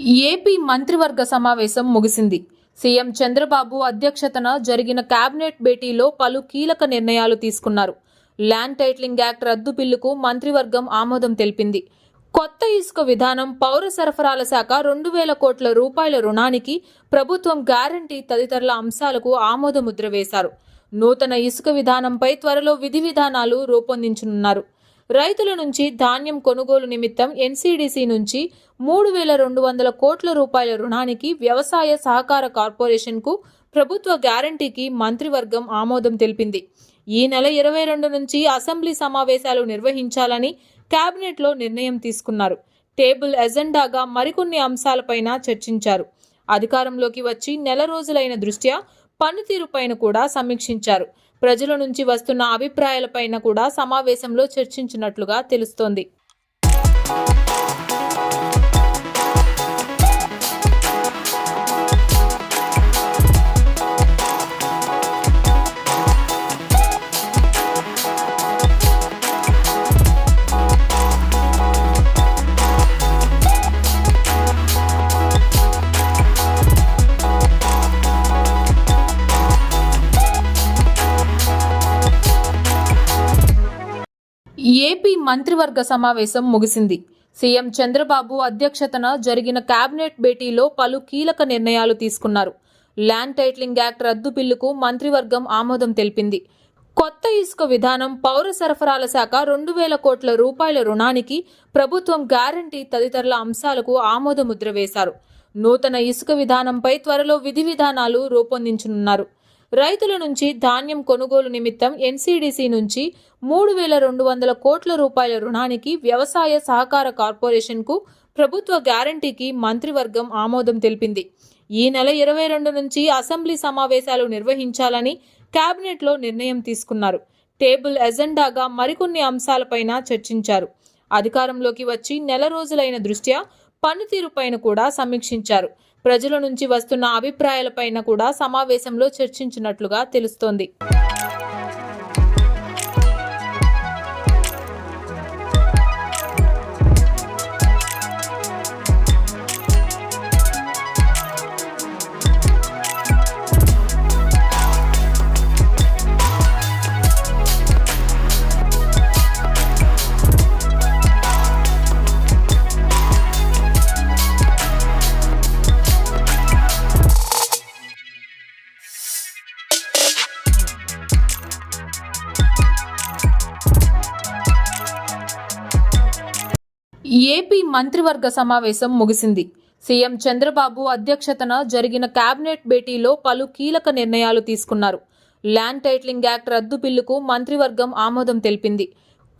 AP మంత్రివర్గ సమావేశం ముగిసింది. సీఎం చంద్రబాబు అధ్యక్షతన జరిగిన కేబినెట్ భేటీలో పలు కీలక నిర్ణయాలు తీసుకున్నారు. ల్యాండ్ టైటిలింగ్ యాక్ట్ రద్దు బిల్లుకు మంత్రివర్గం ఆమోదం తెలిపింది. కొత్త ఇసుక విధానం పౌర సరఫరాల శాఖ రెండు వేల కోట్ల రూపాయల రుణానికి ప్రభుత్వం గ్యారంటీ తదితరుల అంశాలకు ఆమోదముద్ర వేశారు. నూతన ఇసుక విధానంపై త్వరలో విధి విధానాలు రూపొందించనున్నారు. రైతుల నుంచి ధాన్యం కొనుగోలు నిమిత్తం ఎన్సీడీసీ నుంచి మూడు వేల రెండు వందల కోట్ల రూపాయల రుణానికి వ్యవసాయ సహకార కార్పొరేషన్కు ప్రభుత్వ గ్యారంటీకి మంత్రివర్గం ఆమోదం తెలిపింది. ఈ నెల ఇరవై రెండు నుంచి అసెంబ్లీ సమావేశాలు నిర్వహించాలని కేబినెట్లో నిర్ణయం తీసుకున్నారు. టేబుల్ ఎజెండాగా మరికొన్ని అంశాలపైన చర్చించారు. అధికారంలోకి వచ్చి నెల రోజులైన దృష్ట్యా పనితీరుపైన కూడా సమీక్షించారు. ప్రజల నుంచి వస్తున్న అభిప్రాయాలపైన కూడా సమావేశంలో చర్చించినట్లుగా తెలుస్తోంది. ఏపీ మంత్రివర్గ సమావేశం ముగిసింది. సీఎం చంద్రబాబు అధ్యక్షతన జరిగిన కేబినెట్ భేటీలో పలు కీలక నిర్ణయాలు తీసుకున్నారు. ల్యాండ్ టైటిలింగ్ యాక్ట్ రద్దు బిల్లుకు మంత్రివర్గం ఆమోదం తెలిపింది. కొత్త ఇసుక విధానం పౌర సరఫరాల శాఖ రెండు వేల కోట్ల రూపాయల రుణానికి ప్రభుత్వం గ్యారంటీ తదితరుల అంశాలకు ఆమోదముద్ర వేశారు. నూతన ఇసుక విధానంపై త్వరలో విధి విధానాలు రూపొందించనున్నారు. రైతుల నుంచి ధాన్యం కొనుగోలు నిమిత్తం ఎన్సీడీసీ నుంచి మూడు వేల రెండు వందల కోట్ల రూపాయల రుణానికి వ్యవసాయ సహకార కార్పొరేషన్కు ప్రభుత్వ గ్యారంటీకి మంత్రివర్గం ఆమోదం తెలిపింది. ఈ నెల ఇరవై రెండు నుంచి అసెంబ్లీ సమావేశాలు నిర్వహించాలని కేబినెట్లో నిర్ణయం తీసుకున్నారు. టేబుల్ ఎజెండాగా మరికొన్ని అంశాలపైన చర్చించారు. అధికారంలోకి వచ్చి నెల రోజులైన దృష్ట్యా పనితీరుపైన కూడా సమీక్షించారు. ప్రజల నుంచి వస్తున్న అభిప్రాయాలపైన కూడా సమావేశంలో చర్చించినట్లుగా తెలుస్తోంది. ఏపీ మంత్రివర్గ సమావేశం ముగిసింది. సీఎం చంద్రబాబు అధ్యక్షతన జరిగిన కేబినెట్ భేటీలో పలు కీలక నిర్ణయాలు తీసుకున్నారు. ల్యాండ్ టైటిలింగ్ యాక్ట్ రద్దు బిల్లుకు మంత్రివర్గం ఆమోదం తెలిపింది.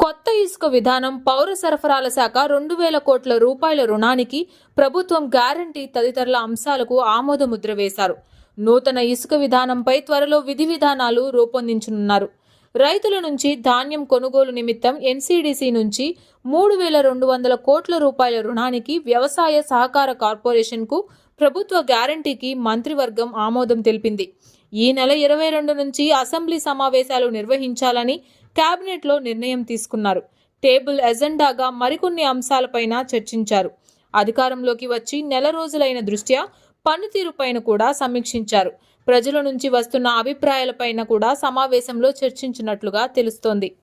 కొత్త ఇసుక విధానం పౌర సరఫరాల శాఖ రెండు వేల కోట్ల రూపాయల రుణానికి ప్రభుత్వం గ్యారంటీ తదితరుల అంశాలకు ఆమోదముద్ర వేశారు. నూతన ఇసుక విధానంపై త్వరలో విధి విధానాలు రూపొందించనున్నారు. రైతుల నుంచి ధాన్యం కొనుగోలు నిమిత్తం ఎన్సీడీసీ నుంచి మూడు వేల రెండు వందల కోట్ల రూపాయల రుణానికి వ్యవసాయ సహకార కార్పొరేషన్కు ప్రభుత్వ గ్యారంటీకి మంత్రివర్గం ఆమోదం తెలిపింది. ఈ నెల ఇరవై రెండు నుంచి అసెంబ్లీ సమావేశాలు నిర్వహించాలని కేబినెట్లో నిర్ణయం తీసుకున్నారు. టేబుల్ ఎజెండాగా మరికొన్ని అంశాలపైన చర్చించారు. అధికారంలోకి వచ్చి నెల రోజులైన దృష్ట్యా పనితీరుపైన కూడా సమీక్షించారు. ప్రజల నుంచి వస్తున్న అభిప్రాయాలపైన కూడా సమావేశంలో చర్చించినట్లుగా తెలుస్తోంది.